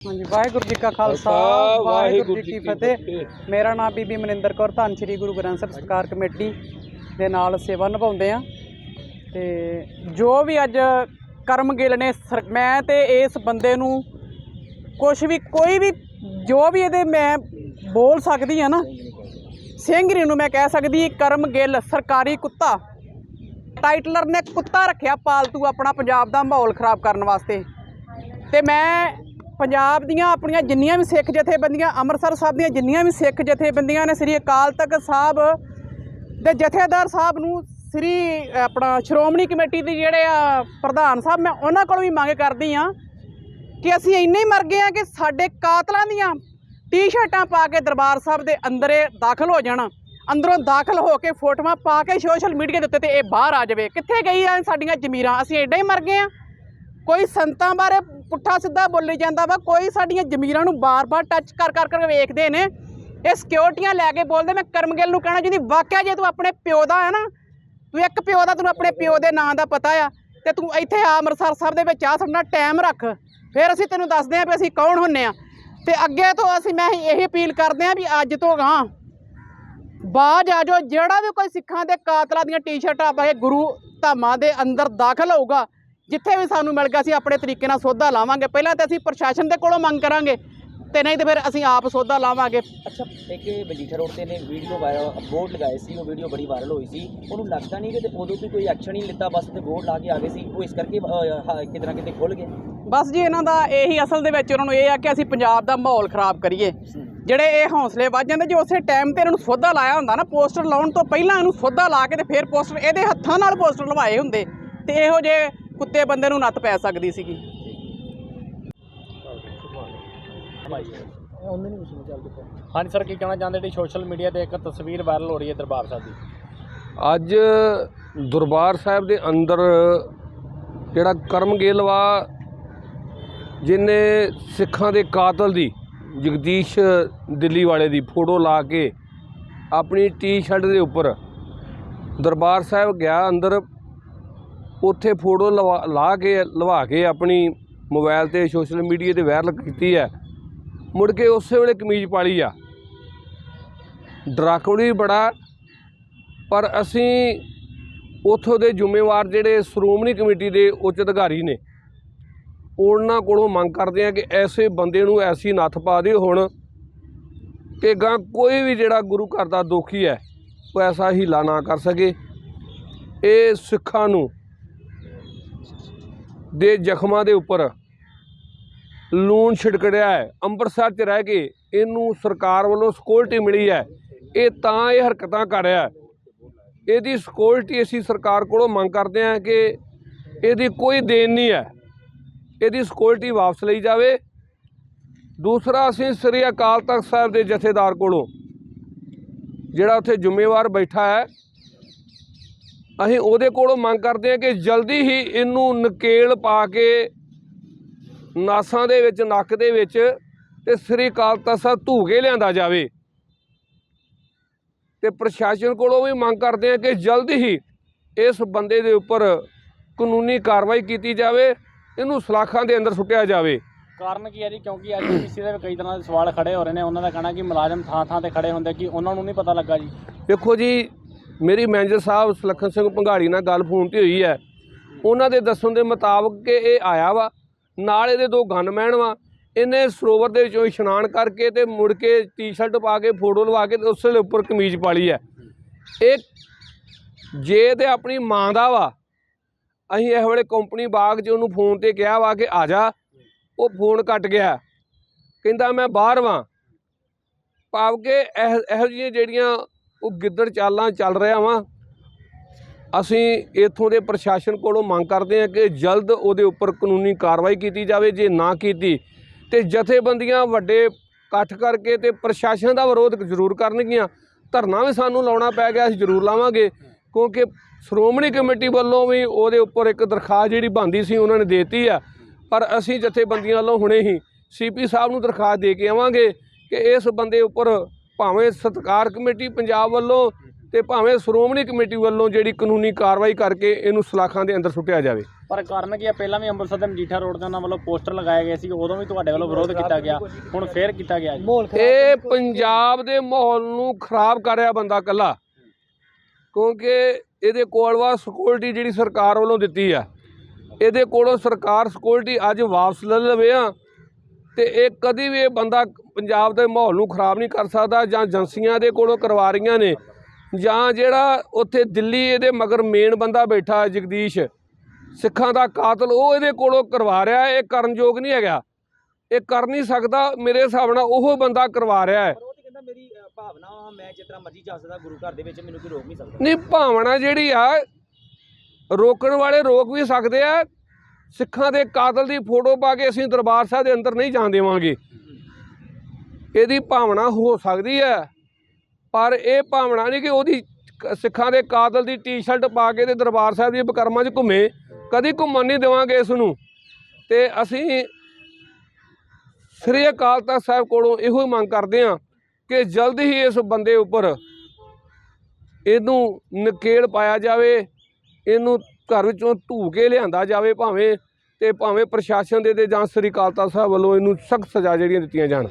ਹਾਂਜੀ ਵਾਹਿਗੁਰੂ ਜੀ ਕਾ ਖਾਲਸਾ ਵਾਹਿਗੁਰੂ ਜੀ ਕੀ ਫਤਿਹ। ਮੇਰਾ ਨਾਮ ਬੀਬੀ ਮਨਿੰਦਰ ਕੌਰ ਧੰਨ ਸ਼੍ਰੀ ਗੁਰੂ ਗ੍ਰੰਥ ਸਾਹਿਬ ਸਤਕਾਰ ਕਮੇਟੀ ਦੇ ਨਾਲ ਸੇਵਾ ਨਿਭਾਉਂਦੇ ਆ ਤੇ ਜੋ ਵੀ ਅੱਜ ਕਰਮ ਗਿੱਲ ਨੇ ਮੈਂ ਤੇ ਇਸ ਬੰਦੇ ਨੂੰ ਕੁਝ ਵੀ ਕੋਈ ਵੀ ਜੋ ਵੀ ਇਹਦੇ ਮੈਂ ਬੋਲ ਸਕਦੀ ਆ ਨਾ ਸਿੰਘਰੀ ਨੂੰ ਮੈਂ ਕਹਿ ਸਕਦੀ ਕਰਮ ਗਿੱਲ ਸਰਕਾਰੀ ਕੁੱਤਾ। ਟਾਈਟਲਰ ਨੇ ਕੁੱਤਾ ਰੱਖਿਆ ਪਾਲਤੂ ਆਪਣਾ ਪੰਜਾਬ ਦਾ ਮਾਹੌਲ ਖਰਾਬ ਕਰਨ ਵਾਸਤੇ। ਤੇ ਮੈਂ ਪੰਜਾਬ ਦੀਆਂ ਆਪਣੀਆਂ ਜਿੰਨੀਆਂ ਵੀ ਸਿੱਖ ਜਥੇਬੰਦੀਆਂ, ਅੰਮ੍ਰਿਤਸਰ ਸਾਹਿਬ ਦੀਆਂ ਜਿੰਨੀਆਂ ਵੀ ਸਿੱਖ ਜਥੇਬੰਦੀਆਂ ਨੇ ਸ੍ਰੀ ਅਕਾਲ ਤਖਤ ਸਾਹਿਬ ਦੇ ਜਥੇਦਾਰ ਸਾਹਿਬ ਨੂੰ ਸ੍ਰੀ, ਆਪਣਾ ਸ਼੍ਰੋਮਣੀ ਕਮੇਟੀ ਦੇ ਜਿਹੜੇ ਆ ਪ੍ਰਧਾਨ ਸਾਹਿਬ, ਮੈਂ ਉਹਨਾਂ ਕੋਲ ਵੀ ਮੰਗ ਕਰਦੀ ਆ ਕਿ ਅਸੀਂ ਇੰਨੇ ਹੀ ਮਰ ਗਏ ਆ ਕਿ ਸਾਡੇ ਕਾਤਲਾਂ ਦੀਆਂ ਟੀ-ਸ਼ਰਟਾਂ ਪਾ ਕੇ ਦਰਬਾਰ ਸਾਹਿਬ ਦੇ ਅੰਦਰੇ ਦਾਖਲ ਹੋ ਜਾਣ। ਅੰਦਰੋਂ ਦਾਖਲ ਹੋ ਕੇ ਫੋਟੋਆਂ ਪਾ ਕੇ ਸੋਸ਼ਲ ਮੀਡੀਆ ਦੇ ਉੱਤੇ ਤੇ ਇਹ ਬਾਹਰ ਆ ਜਾਵੇ। ਕਿੱਥੇ ਗਈ ਆ ਸਾਡੀਆਂ ਜ਼ਮੀਰਾਂ? ਅਸੀਂ ਐਡਾ ਹੀ ਮਰ ਗਏ ਆ ਕੋਈ ਸੰਤਾਂ ਬਾਰੇ ਪੁੱਠਾ ਸਿੱਧਾ ਬੋਲੀ ਜਾਂਦਾ ਵਾ, ਕੋਈ ਸਾਡੀਆਂ ਜ਼ਮੀਰਾਂ ਨੂੰ ਬਾਰ-ਬਾਰ ਟੱਚ ਕਰ ਕਰ ਕਰ ਵੇਖਦੇ ਨੇ। ਇਹ ਸਿਕਿਉਰਟੀਆਂ ਲੈ ਕੇ ਬੋਲਦੇ, ਮੈਂ ਕਰਮਗਿੱਲ ਨੂੰ ਕਹਿਣਾ ਜਿਹਦੀ ਵਾਕਿਆ ਜੇ ਤੂੰ ਆਪਣੇ ਪਿਓ ਦਾ ਹੈ ਨਾ, ਤੂੰ ਇੱਕ ਪਿਓ ਦਾ, ਤੈਨੂੰ ਆਪਣੇ ਪਿਓ ਦੇ ਨਾਂ ਦਾ ਪਤਾ ਆ, ਤੇ ਤੂੰ ਇੱਥੇ ਆ ਅੰਮ੍ਰਿਤਸਰ ਸਾਹਿਬ ਦੇ ਵਿੱਚ ਆ, ਸਾਡਾ ਟਾਈਮ ਰੱਖ। ਫਿਰ ਅਸੀਂ ਤੈਨੂੰ ਦੱਸਦੇ ਆਂ ਵੀ ਅਸੀਂ ਕੌਣ ਹੁੰਨੇ ਆ। ਤੇ ਅੱਗੇ ਤੋਂ ਅਸੀਂ, ਮੈਂ ਇਹੀ ਅਪੀਲ ਕਰਦੇ ਆਂ ਵੀ ਅੱਜ ਤੋਂ ਗਾਂ ਬਾਜ ਆ ਜਾਓ, ਜਿਹੜਾ ਵੀ ਕੋਈ ਸਿੱਖਾਂ ਦੇ ਕਾਤਲਾਂ ਦੀਆਂ ਟੀ-ਸ਼ਰਟਾਂ ਪਾ ਕੇ ਗੁਰੂ ਧਾਮਾਂ ਦੇ ਅੰਦਰ ਦਾਖਲ ਹੋਊਗਾ ਜਿੱਥੇ ਵੀ ਸਾਨੂੰ ਮਿਲ ਗਿਆ ਅਸੀਂ ਆਪਣੇ ਤਰੀਕੇ ਨਾਲ ਸੋਧਾ ਲਾਵਾਂਗੇ। ਪਹਿਲਾਂ ਤਾਂ ਅਸੀਂ ਪ੍ਰਸ਼ਾਸਨ ਦੇ ਕੋਲੋਂ ਮੰਗ ਕਰਾਂਗੇ ਤੇ ਨਹੀਂ ਤੇ ਫਿਰ ਅਸੀਂ ਆਪ ਸੋਧਾ ਲਾਵਾਂਗੇ। ਅੱਛਾ ਇੱਕ ਮਜੀਠਾ ਰੋਡ ਤੇ ਨੇ ਵੀਡੀਓ ਵਾਇਰਲ ਬੋਰਡ ਲਗਾਏ ਸੀ ਉਹ ਵੀਡੀਓ ਬੜੀ ਵਾਇਰਲ ਹੋਈ ਸੀ। ਉਹਨੂੰ ਲੱਗਦਾ ਨਹੀਂ ਕਿ ਤੇ ਉਦੋਂ ਵੀ ਕੋਈ ਐਕਸ਼ਨ ਨਹੀਂ ਲਿੱਤਾ ਬਸ ਤੇ ਬੋਰਡ ਲਾ ਕੇ ਆ ਗਏ ਸੀ। ਉਹ ਇਸ ਕਰਕੇ ਕਿਤੇ ਨਾ ਕਿਤੇ ਖੁੱਲ ਗਏ। ਬਸ ਜੀ ਇਹਨਾਂ ਦਾ ਇਹੀ ਅਸਲ ਦੇ ਵਿੱਚ ਉਹਨਾਂ ਨੂੰ ਇਹ ਆ ਕਿ ਅਸੀਂ ਪੰਜਾਬ ਦਾ ਮਾਹੌਲ ਖਰਾਬ ਕਰੀਏ। ਜਿਹੜੇ ਇਹ ਹੌਸਲੇ ਵੱਜ ਜਾਂਦੇ ਜੇ ਉਸੇ ਟਾਈਮ ਤੇ ਇਹਨਾਂ ਨੂੰ ਸੋਧਾ ਲਾਇਆ ਹੁੰਦਾ ਨਾ ਪੋਸਟਰ ਲਾਉਣ ਤੋਂ ਪਹਿਲਾਂ ਇਹਨੂੰ ਸੋਧਾ ਲਾ ਕੇ ਤੇ ਫਿਰ ਪੋਸਟਰ ਇਹਦੇ ਹੱਥਾਂ ਨਾਲ ਪੋਸਟਰ ਲਵਾਏ ਹੁੰਦੇ। ਤੇ ਇਹੋ ਜੇ ਕੁੱਤੇ ਬੰਦੇ ਨੂੰ ਨੱਤ ਪੈ ਸਕਦੀ ਸੀਗੀ। ਹਾਂਜੀ ਸਰ ਕੀ ਕਹਿਣਾ ਚਾਹੁੰਦੇ ਜਿਹੜੀ ਸੋਸ਼ਲ ਮੀਡੀਆ ਤੇ ਇੱਕ ਤਸਵੀਰ ਵਾਇਰਲ ਹੋ ਰਹੀ ਹੈ ਦਰਬਾਰ ਸਾਹਿਬ ਦੀ? ਅੱਜ ਦਰਬਾਰ ਸਾਹਿਬ ਦੇ ਅੰਦਰ ਜਿਹੜਾ ਕਰਮ ਗਿੱਲ ਵਾ ਜਿਨੇ ਸਿੱਖਾਂ ਦੇ ਕਾਤਲ ਦੀ ਜਗਦੀਸ਼ ਦਿੱਲੀ ਵਾਲੇ ਦੀ ਫੋਟੋ ਲਾ ਕੇ ਆਪਣੀ ਟੀ-ਸ਼ਰਟ ਦੇ ਉੱਪਰ ਦਰਬਾਰ ਸਾਹਿਬ ਗਿਆ ਅੰਦਰ ਉੱਥੇ ਫੋਟੋ ਲਵਾ ਲਾ ਕੇ, ਲਵਾ ਕੇ ਆਪਣੀ ਮੋਬਾਈਲ ਤੇ ਸੋਸ਼ਲ ਮੀਡੀਆ ਤੇ ਵਾਇਰਲ ਕੀਤੀ ਹੈ। ਮੁੜ ਕੇ ਉਸੇ ਵੇਲੇ ਕਮੀਜ਼ ਪਾਲੀ ਆ। ਡਰਾਕੁੜੀ ਬੜਾ, ਪਰ ਅਸੀਂ ਉਥੋਂ ਦੇ ਜ਼ਿੰਮੇਵਾਰ ਜਿਹੜੇ ਸ਼੍ਰੋਮਣੀ ਕਮੇਟੀ ਦੇ ਉੱਚ ਅਧਿਕਾਰੀ ਨੇ, ਉਹਨਾਂ ਕੋਲੋਂ ਮੰਗ ਕਰਦੇ ਆ ਕਿ ਐਸੇ ਬੰਦੇ ਨੂੰ ਐਸੀ ਨੱਥ ਪਾ ਦਿਓ ਹੁਣ, ਕਿ ਗਾਂ ਕੋਈ ਵੀ ਜਿਹੜਾ ਗੁਰੂ ਘਰ ਦਾ ਦੋਖੀ ਹੈ, ਉਹ ਐਸਾ ਹੀਲਾ ਨਾ ਕਰ ਸਕੇ। ਇਹ ਸਿੱਖਾਂ ਨੂੰ ਦੇ ਜ਼ਖਮਾਂ ਦੇ ਉੱਪਰ ਲੂਣ ਛਿੜਕੜਿਆ ਹੈ, ਅੰਮ੍ਰਿਤਸਰ 'ਚ ਰਹਿ ਕੇ ਇਹਨੂੰ ਸਰਕਾਰ ਵੱਲੋਂ ਸਿਕਿਉਰਿਟੀ ਮਿਲੀ ਹੈ। ਇਹ ਤਾਂ ਇਹ ਹਰਕਤਾਂ ਕਰ ਰਿਹਾ ਇਹਦੀ ਸਿਕਿਉਰਿਟੀ ਅਸੀਂ ਸਰਕਾਰ ਕੋਲੋਂ ਮੰਗ ਕਰਦੇ ਹਾਂ ਕਿ ਇਹਦੀ ਕੋਈ ਦੇਣ ਨਹੀਂ ਹੈ। ਇਹਦੀ ਸਿਕਿਉਰਿਟੀ ਵਾਪਸ ਲਈ ਜਾਵੇ। ਦੂਸਰਾ, ਅਸੀਂ ਸ੍ਰੀ ਅਕਾਲ ਤਖਤ ਸਾਹਿਬ ਦੇ ਜਥੇਦਾਰ ਕੋਲੋਂ ਜਿਹੜਾ ਉੱਥੇ ਜ਼ਿੰਮੇਵਾਰ ਬੈਠਾ ਹੈ ਅਸੀਂ ਉਹਦੇ ਕੋਲੋਂ ਮੰਗ ਕਰਦੇ ਹਾਂ ਕਿ ਜਲਦੀ ਹੀ ਇਹਨੂੰ ਨਕੇਲ ਪਾ ਕੇ ਨਾਸਾਂ ਦੇ ਵਿੱਚ ਨੱਕ ਦੇ ਵਿੱਚ ਤੇ ਸ੍ਰੀ ਅਕਾਲ ਤਖਤ ਸਾਹਿਬ ਧੂ ਕੇ ਲਿਆਂਦਾ ਜਾਵੇ। ਤੇ ਪ੍ਰਸ਼ਾਸਨ ਕੋਲੋਂ ਵੀ ਮੰਗ ਕਰਦੇ ਆ ਕਿ ਜਲਦ ਹੀ ਇਸ ਬੰਦੇ ਦੇ ਉੱਪਰ ਕਾਨੂੰਨੀ ਕਾਰਵਾਈ ਕੀਤੀ ਜਾਵੇ ਇਹਨੂੰ ਸਲਾਖਾਂ ਦੇ ਅੰਦਰ ਸੁੱਟਿਆ ਜਾਵੇ। ਕਾਰਨ ਕੀ ਹੈ ਜੀ? ਕਿਉਂਕਿ ਐਜੀਪੀਸੀ ਦੇ ਕਈ ਤਰ੍ਹਾਂ ਦੇ ਸਵਾਲ ਖੜੇ ਹੋ ਰਹੇ ਨੇ। ਉਹਨਾਂ ਦਾ ਕਹਿਣਾ ਕਿ ਮੁਲਾਜ਼ਮ ਥਾਂ ਥਾਂ ਤੇ ਖੜੇ ਹੁੰਦੇ ਕਿ ਉਹਨਾਂ ਨੂੰ ਨਹੀਂ ਪਤਾ ਲੱਗਾ ਜੀ। ਦੇਖੋ ਜੀ ਮੇਰੀ ਮੈਨੇਜਰ ਸਾਹਿਬ ਸੁਲੱਖਣ ਸਿੰਘ ਭੰਗਾੜੀ ਨਾਲ ਗੱਲ ਫੋਨ ਤੇ ਹੋਈ ਹੈ। ਉਹਨਾਂ ਦੇ ਦੱਸਣ ਦੇ ਮੁਤਾਬਕ ਕਿ ਇਹ ਆਇਆ ਵਾ, ਨਾਲ ਇਹਦੇ ਦੋ ਗਨਮੈਨ ਵਾ। ਇਹਨੇ ਸਰੋਵਰ ਦੇ ਵਿੱਚੋਂ ਇਸ਼ਨਾਨ ਕਰਕੇ ਤੇ ਮੁੜ ਕੇ ਟੀ-ਸ਼ਰਟ ਪਾ ਕੇ ਫੋਟੋ ਲਵਾ ਕੇ ਤੇ ਉਸ ਦੇ ਉੱਪਰ ਕਮੀਜ਼ ਪਾ ਲਈ ਹੈ। ਇਹ ਜੇ ਤੇ ਆਪਣੀ ਮਾਂ ਦਾ ਵਾ। ਅਸੀਂ ਇਹ ਵੇਲੇ ਕੰਪਨੀ ਬਾਗ 'ਚ ਉਹਨੂੰ ਫੋਨ ਤੇ ਕਿਹਾ ਵਾ ਕਿ ਆ ਜਾ। ਉਹ ਫੋਨ ਕੱਟ ਗਿਆ। ਕਹਿੰਦਾ ਮੈਂ ਬਾਹਰ ਵਾਂ। ਭਾਵ ਕਿ ਇਹ ਇਹੋ ਜਿਹੀਆਂ ਜਿਹੜੀਆਂ ਉਹ ਗਿੱਦੜ ਚਾਲਾਂ ਚੱਲ ਰਿਹਾ ਵਾ। ਅਸੀਂ ਇਥੋਂ ਦੇ ਪ੍ਰਸ਼ਾਸਨ ਕੋਲੋਂ ਮੰਗ ਕਰਦੇ ਹਾਂ ਕਿ ਜਲਦ ਉਹਦੇ ਉੱਪਰ ਕਾਨੂੰਨੀ ਕਾਰਵਾਈ ਕੀਤੀ ਜਾਵੇ, ਜੇ ਨਾ ਕੀਤੀ ਤੇ ਜਥੇਬੰਦੀਆਂ ਵੱਡੇ ਇਕੱਠ ਕਰਕੇ ਤੇ ਪ੍ਰਸ਼ਾਸਨ ਦਾ ਵਿਰੋਧ ਜ਼ਰੂਰ ਕਰਨਗੀਆਂ। ਧਰਨਾ ਵੀ ਸਾਨੂੰ ਲਾਉਣਾ ਪੈ ਗਿਆ, ਅਸੀਂ ਜ਼ਰੂਰ ਲਾਵਾਂਗੇ, ਕਿਉਂਕਿ ਸ਼੍ਰੋਮਣੀ ਕਮੇਟੀ ਵੱਲੋਂ ਵੀ ਉਹਦੇ ਉੱਪਰ ਇੱਕ ਦਰਖਾਸਤ ਜਿਹੜੀ ਬੰਦੀ ਸੀ ਉਹਨਾਂ ਨੇ ਦਿੱਤੀ ਆ। ਪਰ ਅਸੀਂ ਜਥੇਬੰਦੀਆਂ ਵੱਲੋਂ ਹੁਣੇ ਹੀ ਸੀਪੀ ਸਾਹਿਬ ਨੂੰ ਦਰਖਾਸਤ ਦੇ ਕੇ ਆਵਾਂਗੇ ਕਿ ਇਸ ਬੰਦੇ ਉੱਪਰ ਭਾਵੇਂ ਸਤਕਾਰ ਕਮੇਟੀ ਪੰਜਾਬ ਵੱਲੋਂ ਤੇ ਭਾਵੇਂ ਸ਼੍ਰੋਮਣੀ ਕਮੇਟੀ ਵੱਲੋਂ ਜਿਹੜੀ ਕਾਨੂੰਨੀ ਕਾਰਵਾਈ ਕਰਕੇ ਇਹਨੂੰ ਸਲਾਖਾਂ ਦੇ ਅੰਦਰ ਸੁੱਟਿਆ ਜਾਵੇ। ਪਰ ਕਾਰਨ ਕੀ ਆ? ਪਹਿਲਾਂ ਵੀ ਅੰਮ੍ਰਿਤਸਰ ਦੇ ਮਜੀਠਾ ਰੋਡ ਤੇ ਉਹਨਾਂ ਵੱਲੋਂ ਪੋਸਟਰ ਲਗਾਏ ਗਏ ਸੀ ਉਦੋਂ ਵੀ ਤੁਹਾਡੇ ਵੱਲੋਂ ਵਿਰੋਧ ਕੀਤਾ ਗਿਆ ਹੁਣ ਫੇਰ ਕੀਤਾ ਗਿਆ ਇਹ ਪੰਜਾਬ ਦੇ ਮਾਹੌਲ ਨੂੰ ਖਰਾਬ ਕਰ ਰਿਹਾ ਬੰਦਾ ਕੱਲਾ ਕਿਉਂਕਿ ਇਹਦੇ ਕੋਲ ਵਾ ਸਿਕਿਉਰਿਟੀ ਜਿਹੜੀ ਸਰਕਾਰ ਵੱਲੋਂ ਦਿੱਤੀ ਆ। ਇਹਦੇ ਕੋਲੋਂ ਸਰਕਾਰ ਸਿਕਿਉਰਿਟੀ ਅੱਜ ਵਾਪਸ ਲੈ ਲਵੇ ਆ ਤੇ ਇਹ ਕਦੀ ਵੀ ਇਹ ਬੰਦਾ ਪੰਜਾਬ ਦੇ ਮਾਹੌਲ ਨੂੰ ਖਰਾਬ ਨਹੀਂ ਕਰ ਸਕਦਾ ਜਾਂ ਏਜੰਸੀਆਂ ਦੇ ਕੋਲੋਂ ਕਰਵਾ ਰਹੀਆਂ ਨੇ ਜਾਂ ਜਿਹੜਾ ਉੱਥੇ ਦਿੱਲੀ ਇਹਦੇ ਮਗਰ ਮੇਨ ਬੰਦਾ ਬੈਠਾ ਜਗਦੀਸ਼ ਸਿੱਖਾਂ ਦਾ ਕਾਤਲ ਉਹ ਇਹਦੇ ਕੋਲੋਂ ਕਰਵਾ ਰਿਹਾ ਇਹ ਕਰਨਯੋਗ ਨਹੀਂ ਹੈਗਾ। ਇਹ ਕਰ ਨਹੀਂ ਸਕਦਾ ਮੇਰੇ ਹਿਸਾਬ ਨਾਲ ਉਹ ਬੰਦਾ ਕਰਵਾ ਰਿਹਾ ਹੈ। ਮੇਰੀ ਭਾਵਨਾ ਮੈਂ ਜਿਸ ਤਰ੍ਹਾਂ ਮਰਜ਼ੀ ਜਾ ਸਕਦਾ ਗੁਰੂ ਘਰ ਦੇ ਵਿੱਚ ਮੈਨੂੰ ਕੋਈ ਰੋਕ ਨਹੀਂ ਸਕਦਾ। ਨਹੀਂ ਭਾਵਨਾ ਜਿਹੜੀ ਆ ਰੋਕਣ ਵਾਲੇ ਰੋਕ ਵੀ ਸਕਦੇ ਆ ਸਿੱਖਾਂ ਦੇ ਕਾਤਲ ਦੀ ਫੋਟੋ ਪਾ ਕੇ ਅਸੀਂ ਦਰਬਾਰ ਸਾਹਿਬ ਦੇ ਅੰਦਰ ਨਹੀਂ ਜਾਣ ਦੇਵਾਂਗੇ। ਇਹਦੀ ਭਾਵਨਾ ਹੋ ਸਕਦੀ ਹੈ। ਪਰ ਇਹ ਭਾਵਨਾ ਨਹੀਂ ਕਿ ਉਹਦੀ ਕ- ਸਿੱਖਾਂ ਦੇ ਕਾਤਲ ਦੀ ਟੀ-ਸ਼ਰਟ ਪਾ ਕੇ ਤੇ ਦਰਬਾਰ ਸਾਹਿਬ ਦੀ ਬਕਰਮਾਂ 'ਚ ਘੁੰਮੇ। ਕਦੀ ਘੁੰਮਣ ਨਹੀਂ ਦੇਵਾਂਗੇ ਇਸ ਨੂੰ। ਤੇ ਅਸੀਂ ਸ੍ਰੀ ਅਕਾਲ ਤਖਤ ਸਾਹਿਬ ਕੋਲੋਂ ਇਹੋ ਹੀ ਮੰਗ ਕਰਦੇ ਹਾਂ ਕਿ ਜਲਦ ਹੀ ਇਸ ਬੰਦੇ ਉੱਪਰ ਇਹਨੂੰ ਨਕੇਲ ਪਾਇਆ ਜਾਵੇ। ਇਹਨੂੰ ਘਰ ਵਿੱਚੋਂ ਧੂ ਕੇ ਲਿਆਂਦਾ ਜਾਵੇ ਭਾਵੇਂ ਤੇ ਭਾਵੇਂ ਪ੍ਰਸ਼ਾਸਨ ਦੇ ਤੇ ਜਾਂ ਸ੍ਰੀ ਅਕਾਲ ਤਖਤ ਸਾਹਿਬ ਵੱਲੋਂ ਇਹਨੂੰ ਸਖਤ ਸਜ਼ਾ ਜਿਹੜੀਆਂ ਦਿੱਤੀਆਂ ਜਾਣ।